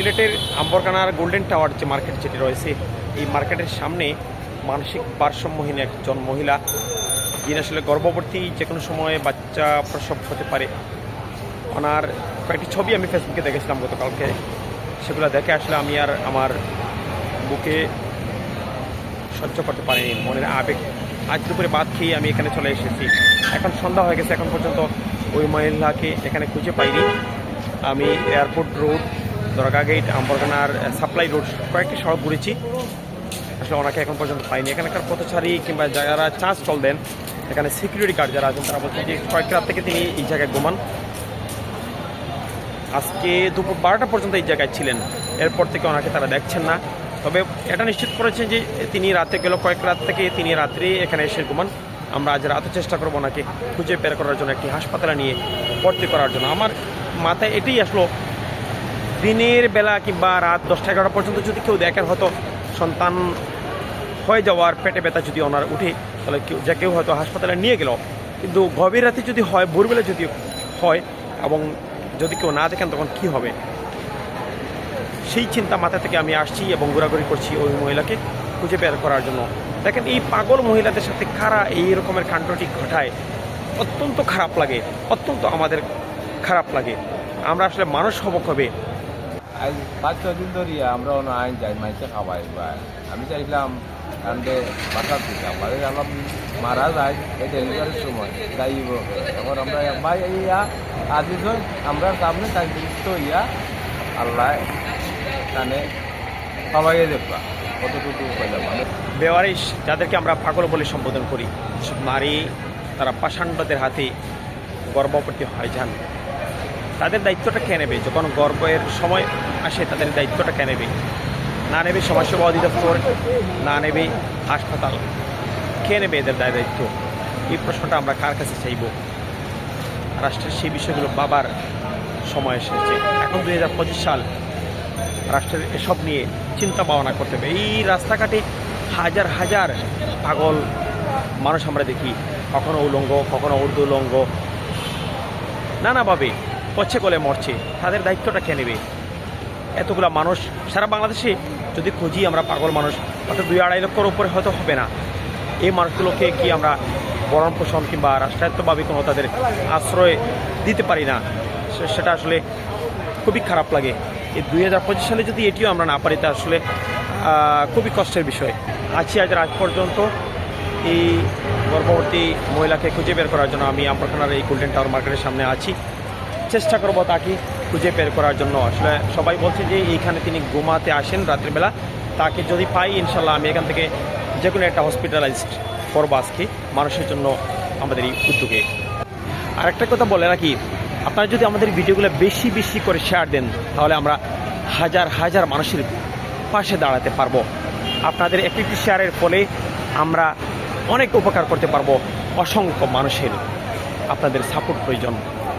সিলেটের আম্বরকানার golden tower যে মার্কেট যেটি রয়েছে, এই মার্কেটের সামনে মানসিক ভারসাম্যহীন একজন মহিলা। যিনি আসলে গর্ভবতী যে কোনো সময়ে বাচ্চা প্রসব হতে পারে। ওনার কয়েকটি ছবি আমি ফেসবুকে দেখেছিলাম গতকালকে। সেগুলো দেখে আসলে আমি আর আমার বুকে সহ্য করতে পারিনি। মনের আবেগ আজ দুপুরে বাদ খেয়ে আমি এখানে চলে এসেছি। এখন সন্ধ্যা হয়ে গেছে, এখন পর্যন্ত ওই মহিলাকে এখানে খুঁজে পাইনি। আমি এয়ারপোর্ট রোড দরগা গেট আম্বরগানার সাপ্লাই রোড কয়েকটি সড়ক ঘুরেছি। আসলে ওনাকে এখন পর্যন্ত পাইনি। এখানকার পথচারী কিংবা যারা চা স্টল দেন, এখানে সিকিউরিটি গার্ড যারা আছেন, তারা বলছেন যে কয়েক রাত থেকে তিনি এই জায়গায় ঘুমান। আজকে দুপুর বারোটা পর্যন্ত এই জায়গায় ছিলেন। এরপর থেকে ওনাকে তারা দেখছেন না। তবে এটা নিশ্চিত করেছেন যে তিনি রাতে গেল, কয়েক রাত থেকে তিনি রাত্রে এখানে এসে ঘুমান। আমরা আজ রাতে চেষ্টা করব ওনাকে খুঁজে বের করার জন্য একটি হাসপাতালে নিয়ে ভর্তি করার জন্য। আমার মাথায় এটাই আসলো দিনের বেলা কিংবা রাত দশটা এগারোটা পর্যন্ত যদি কেউ দেখেন হয়তো সন্তান হয়ে যাওয়ার পেটে ব্যথা যদি ওনার উঠে, তাহলে কেউ যে কেউ হয়তো হাসপাতালে নিয়ে গেল। কিন্তু গভীর রাতে যদি হয়, ভোরবেলা যদি হয় এবং যদি কেউ না দেখেন, তখন কি হবে? সেই চিন্তা মাথা থেকে আমি আসছি এবং ঘোরাঘুরি করছি ওই মহিলাকে খুঁজে বের করার জন্য। দেখেন, এই পাগল মহিলাদের সাথে কারা এই রকমের কাণ্ডটি ঘটায়? অত্যন্ত খারাপ লাগে, অত্যন্ত আমাদের খারাপ লাগে। আমরা আসলে মানুষ হব কবে? আজ পাঁচ ছ দিন ধরিয়া আমরা অন্য আইন যাই মাইসে খাওয়াই বা আমি চাইলাম কান্দে বাসা থেকে আমাদের আলাম মারা যায়, এই ডেলিভারির সময় যাইব তখন আমরা ভাই ইয়া আজিজ আমরা সামনে তাই ইয়া আল্লাহ কানে খাওয়াইয়ে দেখবা কতটুকু পাইলাম মানে বেওয়ারিশ, যাদেরকে আমরা পাগল বলে সম্বোধন করি নারী তারা পাষাণ্ডদের হাতে গর্ভবতী হয়ে যান। তাদের দায়িত্বটা কে নেবে? যখন গর্বের সময় আসে, তাদের দায়িত্বটা কে নেবে? না নেবে সমাজসেবা অধিদপ্তর, না নেবে হাসপাতাল। কে নেবে এদের দায় দায়িত্ব? এই প্রশ্নটা আমরা কার কাছে চাইব? রাষ্ট্রের সেই বিষয়গুলো বাবার সময় এসেছে। এখন দুই হাজার পঁচিশ সাল, রাষ্ট্রের এসব নিয়ে চিন্তা ভাবনা করতে হবে। এই রাস্তাঘাটে হাজার হাজার পাগল মানুষ আমরা দেখি। কখনো উলঙ্গ, কখনো উর্দু উলঙ্গ নানাভাবে পচ্ছে কলে মরছে, তাদের দায়িত্বটা কে নেবে? এতগুলা মানুষ, সারা বাংলাদেশে যদি খুঁজি আমরা পাগল মানুষ অর্থাৎ দুই আড়াই লক্ষর উপরে হয়তো হবে না। এই মানুষগুলোকে কি আমরা বরণ পোষণ কিংবা রাষ্ট্রায়ত্তভাবে কোনো তাদের আশ্রয় দিতে পারি না? সেটা আসলে খুবই খারাপ লাগে। এই দুই হাজার পঁচিশ সালে যদি এটিও আমরা না পারি, তা আসলে খুবই কষ্টের বিষয়। আছি আজ রাত পর্যন্ত। এই গর্ভবতী মহিলাকে খুঁজে বের করার জন্য আমি আমরখানার এই গোল্ডেন টাওয়ার মার্কেটের সামনে আছি। চেষ্টা করব তাকে খুঁজে বের করার জন্য। আসলে সবাই বলছে যে এইখানে তিনি ঘুমাতে আসেন রাত্রিবেলা। তাকে যদি পাই ইনশাল্লাহ আমি এখান থেকে যে কোনো একটা হসপিটালাইজড করব আজকে। মানুষের জন্য আমাদের এই উদ্যোগে। আরেকটা কথা বলে রাখি, আপনারা যদি আমাদের ভিডিওগুলো বেশি বেশি করে শেয়ার দেন, তাহলে আমরা হাজার হাজার মানুষের পাশে দাঁড়াতে পারব। আপনাদের একটি একটি শেয়ারের ফলে আমরা অনেক উপকার করতে পারব। অসংখ্য মানুষের আপনাদের সাপোর্ট প্রয়োজন।